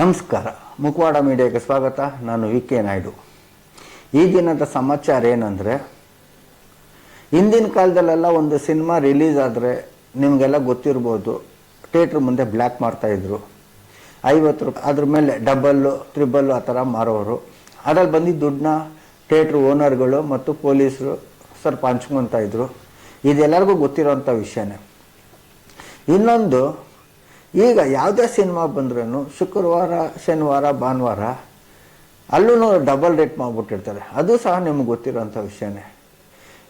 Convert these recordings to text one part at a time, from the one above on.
ನಮಸ್ಕಾರ. ಮುಖವಾಡ ಮೀಡಿಯಾಗೆ ಸ್ವಾಗತ. ನಾನು ವಿ ಕೆ ನಾಯ್ಡು. ಈ ದಿನದ ಸಮಾಚಾರ ಏನಂದರೆ, ಹಿಂದಿನ ಕಾಲದಲ್ಲೆಲ್ಲ ಒಂದು ಸಿನಿಮಾ ರಿಲೀಸ್ ಆದರೆ ನಿಮಗೆಲ್ಲ ಗೊತ್ತಿರ್ಬೋದು, ಥಿಯೇಟ್ರ್ ಮುಂದೆ ಬ್ಲ್ಯಾಕ್ ಮಾಡ್ತಾಯಿದ್ರು ಐವತ್ತು ರೂಪಾಯಿ ಅದ್ರ ಮೇಲೆ ಡಬಲ್ಲು, ತ್ರಿಬಲ್ಲು ಆ ಥರ ಮಾರೋರು. ಅದ್ರಲ್ಲಿ ಬಂದಿದ್ದ ದುಡ್ಡನ್ನ ಥಿಯೇಟ್ರ್ ಓನರ್ಗಳು ಮತ್ತು ಪೊಲೀಸರು ಸ್ವಲ್ಪ ಹಂಚ್ಕೊತಾ ಇದ್ರು. ಇದೆಲ್ಲರಿಗೂ ಗೊತ್ತಿರೋಂಥ ವಿಷಯನೇ. ಇನ್ನೊಂದು, ಈಗ ಯಾವುದೇ ಸಿನಿಮಾ ಬಂದ್ರೂ ಶುಕ್ರವಾರ, ಶನಿವಾರ, ಭಾನುವಾರ ಅಲ್ಲೂ ಡಬಲ್ ರೇಟ್ ಮಾಡಿಬಿಟ್ಟಿರ್ತಾರೆ. ಅದು ಸಹ ನಿಮ್ಗೆ ಗೊತ್ತಿರೋಂಥ ವಿಷಯನೇ.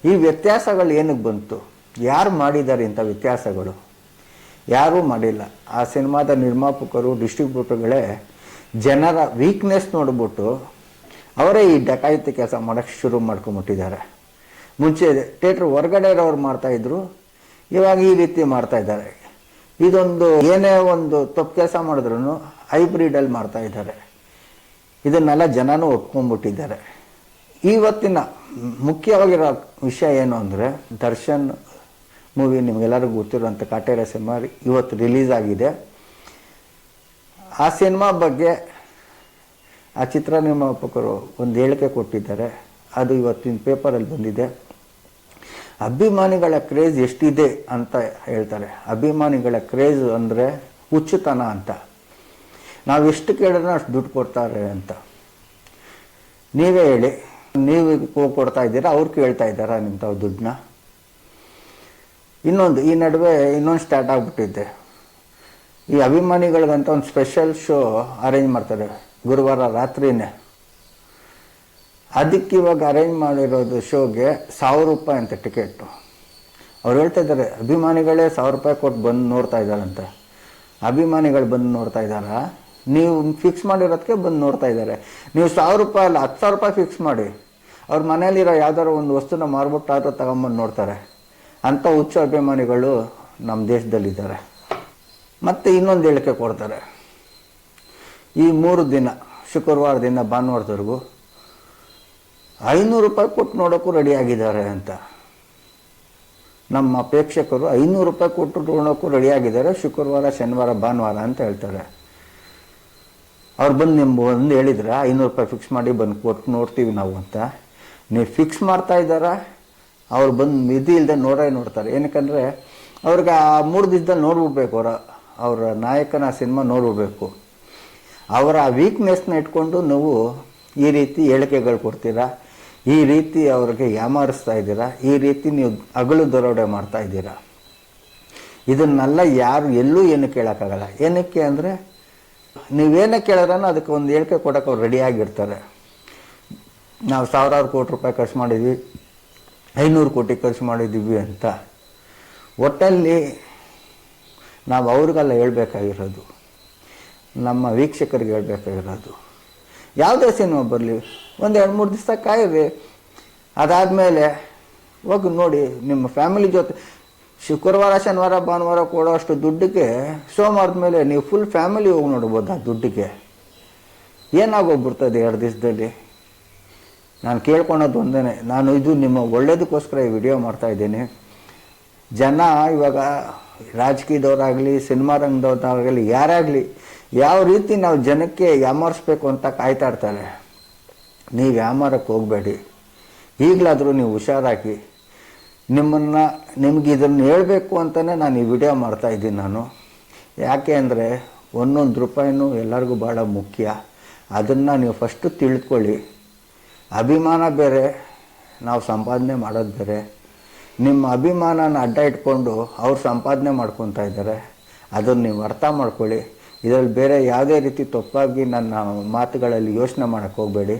ಈ ವ್ಯತ್ಯಾಸಗಳು ಏನಕ್ಕೆ ಬಂತು? ಯಾರು ಮಾಡಿದ್ದಾರೆ ಇಂಥ ವ್ಯತ್ಯಾಸಗಳು? ಯಾರೂ ಮಾಡಿಲ್ಲ. ಆ ಸಿನಿಮಾದ ನಿರ್ಮಾಪಕರು ಡಿಸ್ಟ್ರಿಬ್ಯೂಟರ್ಗಳೇ ಜನರ ವೀಕ್ನೆಸ್ ನೋಡ್ಬಿಟ್ಟು ಅವರೇ ಈ ಡಕಾಯಿತಿ ಕೆಲಸ ಮಾಡೋಕ್ಕೆ ಶುರು ಮಾಡ್ಕೊಂಬಿಟ್ಟಿದ್ದಾರೆ. ಮುಂಚೆ ಥಿಯೇಟ್ರ್ ಹೊರಗಡೆ ಇರೋರು ಮಾಡ್ತಾಯಿದ್ರು ಇವಾಗ ಈ ರೀತಿ ಮಾಡ್ತಾ ಇದ್ದಾರೆ. ಇದೊಂದು ಏನೇ ಒಂದು ತಪ್ಪು ಕೆಲಸ ಮಾಡಿದ್ರು ಹೈಬ್ರಿಡಲ್ಲಿ ಮಾಡ್ತಾ ಇದ್ದಾರೆ. ಇದನ್ನೆಲ್ಲ ಜನನೂ ಒಪ್ಕೊಂಡ್ಬಿಟ್ಟಿದ್ದಾರೆ. ಇವತ್ತಿನ ಮುಖ್ಯವಾಗಿರೋ ವಿಷಯ ಏನು ಅಂದರೆ, ದರ್ಶನ್ ಮೂವಿ ನಿಮಗೆಲ್ಲರಿಗೂ ಗೊತ್ತಿರುವಂಥ ಕಾಟೇರ ಸಿನಿಮಾ ಇವತ್ತು ರಿಲೀಸ್ ಆಗಿದೆ. ಆ ಸಿನಿಮಾ ಬಗ್ಗೆ ಆ ಚಿತ್ರ ನಿರ್ಮಾಪಕರು ಒಂದು ಹೇಳಿಕೆ ಕೊಟ್ಟಿದ್ದಾರೆ. ಅದು ಇವತ್ತಿನ ಪೇಪರಲ್ಲಿ ಬಂದಿದೆ. ಅಭಿಮಾನಿಗಳ ಕ್ರೇಜ್ ಎಷ್ಟಿದೆ ಅಂತ ಹೇಳ್ತಾರೆ. ಅಭಿಮಾನಿಗಳ ಕ್ರೇಜ್ ಅಂದರೆ ಹುಚ್ಚುತನ ಅಂತ. ನಾವು ಎಷ್ಟು ಕೇಳಿದ್ರೆ ಅಷ್ಟು ದುಡ್ಡು ಕೊಡ್ತಾರೆ ಅಂತ. ನೀವೇ ಹೇಳಿ. ನೀವು ಕೊಡ್ತಾ ಇದ್ದೀರಾ, ಅವ್ರು ಕೇಳ್ತಾ ಇದ್ದಾರಾ ನಿಮ್ಮ ತಾವು ದುಡ್ಡನ್ನ? ಇನ್ನೊಂದು, ಈ ನಡುವೆ ಇನ್ನೊಂದು ಸ್ಟಾರ್ಟ್ ಆಗಿಬಿಟ್ಟಿದ್ದೆ. ಈ ಅಭಿಮಾನಿಗಳಿಗಂತ ಒಂದು ಸ್ಪೆಷಲ್ ಶೋ ಅರೇಂಜ್ ಮಾಡ್ತಾರೆ ಗುರುವಾರ ರಾತ್ರಿನೇ. ಅದಕ್ಕೆ ಇವಾಗ ಅರೇಂಜ್ ಮಾಡಿರೋದು ಶೋಗೆ ಸಾವಿರ ರೂಪಾಯಿ ಅಂತ ಟಿಕೆಟು. ಅವ್ರು ಹೇಳ್ತಾ ಇದ್ದಾರೆ ಅಭಿಮಾನಿಗಳೇ ಸಾವಿರ ರೂಪಾಯಿ ಕೊಟ್ಟು ಬಂದು ನೋಡ್ತಾ ಇದ್ದಾರಂತೆ. ಅಭಿಮಾನಿಗಳು ಬಂದು ನೋಡ್ತಾ ಇದ್ದಾರಾ? ನೀವು ಫಿಕ್ಸ್ ಮಾಡಿರೋದಕ್ಕೆ ಬಂದು ನೋಡ್ತಾ ಇದ್ದಾರೆ. ನೀವು ಸಾವಿರ ರೂಪಾಯಿ ಅಲ್ಲ, ಹತ್ತು ಸಾವಿರ ರೂಪಾಯಿ ಫಿಕ್ಸ್ ಮಾಡಿ. ಅವ್ರ ಮನೇಲಿರೋ ಯಾವ್ದಾದ್ರು ಒಂದು ವಸ್ತುನ ಮಾರ್ಬಿಟ್ಟು ಆದರೂ ತಗೊಂಬಂದು ನೋಡ್ತಾರೆ. ಅಂಥ ಉಚ್ಚ ಅಭಿಮಾನಿಗಳು ನಮ್ಮ ದೇಶದಲ್ಲಿದ್ದಾರೆ. ಮತ್ತು ಇನ್ನೊಂದು ಹೇಳಿಕೆ ಕೊಡ್ತಾರೆ. ಈ ಮೂರು ದಿನ ಶುಕ್ರವಾರದಿಂದ ಭಾನುವಾರದವರೆಗೂ ಐನೂರು ರೂಪಾಯಿ ಕೊಟ್ಟು ನೋಡೋಕ್ಕೂ ರೆಡಿಯಾಗಿದ್ದಾರೆ ಅಂತ. ನಮ್ಮ ಪ್ರೇಕ್ಷಕರು ಐನೂರು ರೂಪಾಯಿ ಕೊಟ್ಟು ನೋಡೋಕ್ಕೂ ರೆಡಿಯಾಗಿದ್ದಾರೆ ಶುಕ್ರವಾರ, ಶನಿವಾರ, ಭಾನುವಾರ ಅಂತ ಹೇಳ್ತಾರೆ. ಅವ್ರು ಬಂದು ನಿಮ್ಮ ಒಂದು ಹೇಳಿದ್ರೆ, ಐನೂರು ರೂಪಾಯಿ ಫಿಕ್ಸ್ ಮಾಡಿ ಬಂದು ಕೊಟ್ಟು ನೋಡ್ತೀವಿ ನಾವು ಅಂತ. ನೀವು ಫಿಕ್ಸ್ ಮಾಡ್ತಾ ಇದ್ದಾರಾ? ಅವ್ರು ಬಂದು ಮಿತಿ ಇಲ್ಲದೆ ನೋಡೇ ನೋಡ್ತಾರೆ. ಏನಕ್ಕಂದರೆ, ಅವ್ರಿಗೆ ಆ ಮೂರು ದಿವಸದಲ್ಲಿ ನೋಡ್ಬಿಡ್ಬೇಕು ಅವರ ಅವರ ನಾಯಕನ ಸಿನಿಮಾ ನೋಡ್ಬಿಡ್ಬೇಕು. ಅವರ ವೀಕ್ನೆಸ್ನ ಇಟ್ಕೊಂಡು ನೀವು ಈ ರೀತಿ ಹೇಳಿಕೆಗಳು ಕೊಡ್ತೀರಾ? ಈ ರೀತಿ ಅವ್ರಿಗೆ ಯಾಮಾರಿಸ್ತಾ ಇದ್ದೀರಾ? ಈ ರೀತಿ ನೀವು ಅಗಳು ದರೋಡೆ ಮಾಡ್ತಾ ಇದ್ದೀರಾ? ಇದನ್ನೆಲ್ಲ ಯಾರು ಎಲ್ಲೂ ಏನು ಕೇಳೋಕ್ಕಾಗಲ್ಲ. ಏನಕ್ಕೆ ಅಂದರೆ, ನೀವೇನೇ ಕೇಳಿದ್ರೂ ಅದಕ್ಕೆ ಒಂದು ಹೇಳಿಕೆ ಕೊಡೋಕೆ ಅವ್ರು ರೆಡಿಯಾಗಿರ್ತಾರೆ ನಾವು ಸಾವಿರಾರು ಕೋಟಿ ರೂಪಾಯಿ ಖರ್ಚು ಮಾಡಿದ್ವಿ, ಐನೂರು ಕೋಟಿ ಖರ್ಚು ಮಾಡಿದ್ದೀವಿ ಅಂತ. ಒಟ್ಟಲ್ಲಿ ನಾವು ಅವ್ರಿಗೆಲ್ಲ ಹೇಳ್ಬೇಕಾಗಿರೋದು, ನಮ್ಮ ವೀಕ್ಷಕರಿಗೆ ಹೇಳ್ಬೇಕಾಗಿರೋದು. ಯಾವುದೇ ಸಿನಿಮಾ ಬರಲಿ? ಒಂದು ಎರಡು ಮೂರು ದಿವಸ ಕಾಯಿರಿ ಅದಾದಮೇಲೆ ಹೋಗಿ ನೋಡಿ, ನಿಮ್ಮ ಫ್ಯಾಮಿಲಿ ಜೊತೆ ಶುಕ್ರವಾರ, ಶನಿವಾರ, ಭಾನುವಾರ ಕೊಡೋ ಅಷ್ಟು ದುಡ್ಡಿಗೆ ಸೋಮವಾರದ ಮೇಲೆ ನೀವು ಫುಲ್ ಫ್ಯಾಮಿಲಿ ಹೋಗಿ ನೋಡ್ಬೋದು ಆ ದುಡ್ಡಿಗೆ. ಏನಾಗೋಗ್ಬಿಡ್ತದೆ ಎರಡು ದಿವಸದಲ್ಲಿ? ನಾನು ಕೇಳ್ಕೊಳೋದು ಒಂದೇ ನಾನು ಇದು ನಿಮ್ಮ ಒಳ್ಳೇದಕ್ಕೋಸ್ಕರ ಈ ವಿಡಿಯೋ ಮಾಡ್ತಾ ಇದ್ದೀನಿ. ಜನ ಇವಾಗ ರಾಜಕೀಯದವರಾಗಲಿ, ಸಿನಿಮಾ ರಂಗದವ್ರಾಗಲಿ, ಯಾರಾಗಲಿ ಯಾವ ರೀತಿ ನಾವು ಜನಕ್ಕೆ ಯಾಮಾರಿಸ್ಬೇಕು ಅಂತ ಕಾಯ್ತಾ ಇರ್ತಾರೆ ನೀವು ಯಾಮಾರಕ್ಕೆ ಹೋಗಬೇಡಿ. ಈಗಲಾದರೂ ನೀವು ಹುಷಾರಾಗಿ ನಿಮ್ಮನ್ನು ನಿಮ್ಗೆ ಇದನ್ನು ಹೇಳಬೇಕು ಅಂತಲೇ ನಾನು ಈ ವಿಡಿಯೋ ಮಾಡ್ತಾ ಇದ್ದೀನಿ ನಾನು. ಯಾಕೆ ಅಂದರೆ ಒಂದೊಂದು ರೂಪಾಯಿನೂ ಎಲ್ಲರಿಗೂ ಭಾಳ ಮುಖ್ಯ. ಅದನ್ನು ನೀವು ಫಸ್ಟು ತಿಳ್ಕೊಳ್ಳಿ. ಅಭಿಮಾನ ಬೇರೆ, ನಾವು ಸಂಪಾದನೆ ಮಾಡೋದು ಬೇರೆ. ನಿಮ್ಮ ಅಭಿಮಾನನ ಅಡ್ಡ ಇಟ್ಕೊಂಡು ಅವ್ರು ಸಂಪಾದನೆ ಮಾಡ್ಕೊತಾ ಇದ್ದಾರೆ. ಅದನ್ನು ನೀವು ಅರ್ಥ ಮಾಡ್ಕೊಳ್ಳಿ. ಇದರಲ್ಲಿ ಬೇರೆ ಯಾವುದೇ ರೀತಿ ತಪ್ಪಾಗಿ ನನ್ನ ಮಾತುಗಳಲ್ಲಿ ಯೋಚನೆ ಮಾಡೋಕ್ಕೆ ಹೋಗಬೇಡಿ.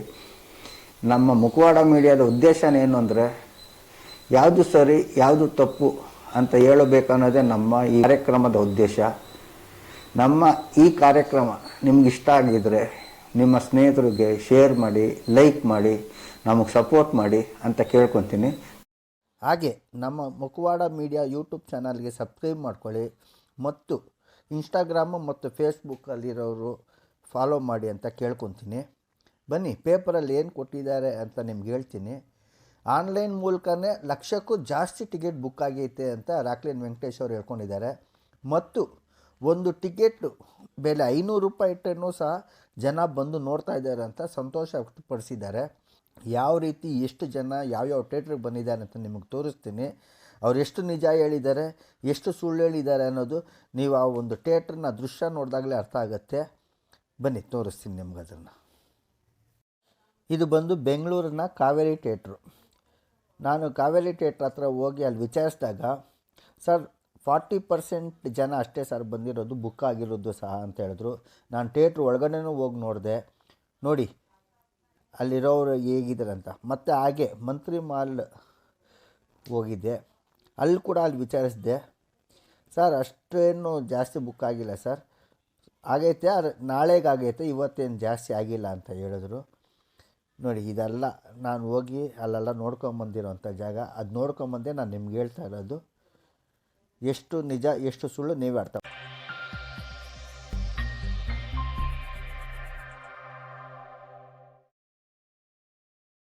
ನಮ್ಮ ಮುಖವಾಡ ಮೀಡಿಯಾದ ಉದ್ದೇಶನೇನು ಅಂದರೆ, ಯಾವುದು ಸರಿ, ಯಾವುದು ತಪ್ಪು ಅಂತ ಹೇಳಬೇಕನ್ನೋದೇ ನಮ್ಮ ಈ ಕಾರ್ಯಕ್ರಮದ ಉದ್ದೇಶ. ನಮ್ಮ ಈ ಕಾರ್ಯಕ್ರಮ ನಿಮ್ಗೆ ಇಷ್ಟ ಆಗಿದ್ರೆ ನಿಮ್ಮ ಸ್ನೇಹಿತರಿಗೆ ಶೇರ್ ಮಾಡಿ, ಲೈಕ್ ಮಾಡಿ, ನಮಗೆ ಸಪೋರ್ಟ್ ಮಾಡಿ ಅಂತ ಕೇಳ್ಕೊತೀನಿ. ಹಾಗೆ ನಮ್ಮ ಮುಖವಾಡ ಮೀಡಿಯಾ ಯೂಟ್ಯೂಬ್ ಚಾನಲ್ಗೆ ಸಬ್ಸ್ಕ್ರೈಬ್ ಮಾಡ್ಕೊಳ್ಳಿ ಮತ್ತು ಇನ್ಸ್ಟಾಗ್ರಾಮು ಮತ್ತು ಫೇಸ್ಬುಕ್ಕಲ್ಲಿರೋರು ಫಾಲೋ ಮಾಡಿ ಅಂತ ಕೇಳ್ಕೊತೀನಿ. ಬನ್ನಿ ಪೇಪರಲ್ಲಿ ಏನು ಕೊಟ್ಟಿದ್ದಾರೆ ಅಂತ ನಿಮ್ಗೆ ಹೇಳ್ತೀನಿ. ಆನ್ಲೈನ್ ಮೂಲಕನೇ ಲಕ್ಷಕ್ಕೂ ಜಾಸ್ತಿ ಟಿಕೆಟ್ ಬುಕ್ ಆಗೈತೆ ಅಂತ ರಾಕ್ಲಿನ್ ವೆಂಕಟೇಶ್ ಅವರು ಹೇಳ್ಕೊಂಡಿದ್ದಾರೆ. ಮತ್ತು ಒಂದು ಟಿಕೆಟ್ ಬೆಲೆ ಐನೂರು ರೂಪಾಯಿ ಇಟ್ಟರೂ ಸಹ ಜನ ಬಂದು ನೋಡ್ತಾ ಇದ್ದಾರೆ ಅಂತ ಸಂತೋಷ ವ್ಯಕ್ತಪಡಿಸಿದ್ದಾರೆ. ಯಾವ ರೀತಿ ಎಷ್ಟು ಜನ, ಯಾವ್ಯಾವ ಥೇಟ್ರಿಗೆ ಬಂದಿದ್ದಾರೆ ಅಂತ ನಿಮಗೆ ತೋರಿಸ್ತೀನಿ. ಅವ್ರು ಎಷ್ಟು ನಿಜ ಹೇಳಿದ್ದಾರೆ, ಎಷ್ಟು ಸುಳ್ಳು ಹೇಳಿದ್ದಾರೆ ಅನ್ನೋದು ನೀವು ಆ ಒಂದು ಥಿಯೇಟ್ರನ್ನ ದೃಶ್ಯ ನೋಡಿದಾಗಲೇ ಅರ್ಥ ಆಗುತ್ತೆ. ಬನ್ನಿ, ತೋರಿಸ್ತೀನಿ ನಿಮ್ಗೆ ಅದನ್ನು. ಇದು ಬಂದು ಬೆಂಗಳೂರಿನ ಕಾವೇರಿ ಥಿಯೇಟ್ರು. ನಾನು ಕಾವೇರಿ ಥಿಯೇಟ್ರ್ ಹತ್ರ ಹೋಗಿ ಅಲ್ಲಿ ವಿಚಾರಿಸಿದಾಗ, ಸರ್, ಫಾರ್ಟಿ ಪರ್ಸೆಂಟ್ ಜನ ಅಷ್ಟೇ ಸರ್ ಬಂದಿರೋದು, ಬುಕ್ ಆಗಿರೋದು ಸಹ, ಅಂತ ಹೇಳಿದ್ರು. ನಾನು ಥಿಯೇಟ್ರ್ ಒಳಗಡೆನೂ ಹೋಗಿ ನೋಡಿದೆ. ನೋಡಿ, ಅಲ್ಲಿರೋರು ಹೇಗಿದ್ದಾರೆ ಅಂತ. ಮತ್ತು ಹಾಗೆ ಮಂತ್ರಿ ಮಾಲ್ ಹೋಗಿದ್ದೆ. ಅಲ್ಲಿ ಕೂಡ ಅಲ್ಲಿ ವಿಚಾರಿಸಿದೆ, ಸರ್, ಅಷ್ಟೇನು ಜಾಸ್ತಿ ಬುಕ್ ಆಗಿಲ್ಲ ಸರ್. ಆಗೈತೆ, ಆದ್ರೆ ನಾಳೆಗೆ ಇವತ್ತೇನು ಜಾಸ್ತಿ ಆಗಿಲ್ಲ ಅಂತ ಹೇಳಿದ್ರು. ನೋಡಿ, ಇದೆಲ್ಲ ನಾನು ಹೋಗಿ ಅಲ್ಲೆಲ್ಲ ನೋಡ್ಕೊಂಬಂದಿರೋಂಥ ಜಾಗ. ಅದು ನೋಡ್ಕೊಂಬಂದೆ ನಾನು ನಿಮ್ಗೆ ಹೇಳ್ತಾ ಇರೋದು, ಎಷ್ಟು ನಿಜ, ಎಷ್ಟು ಸುಳ್ಳು ನೀವೇ ಅರ್ಥ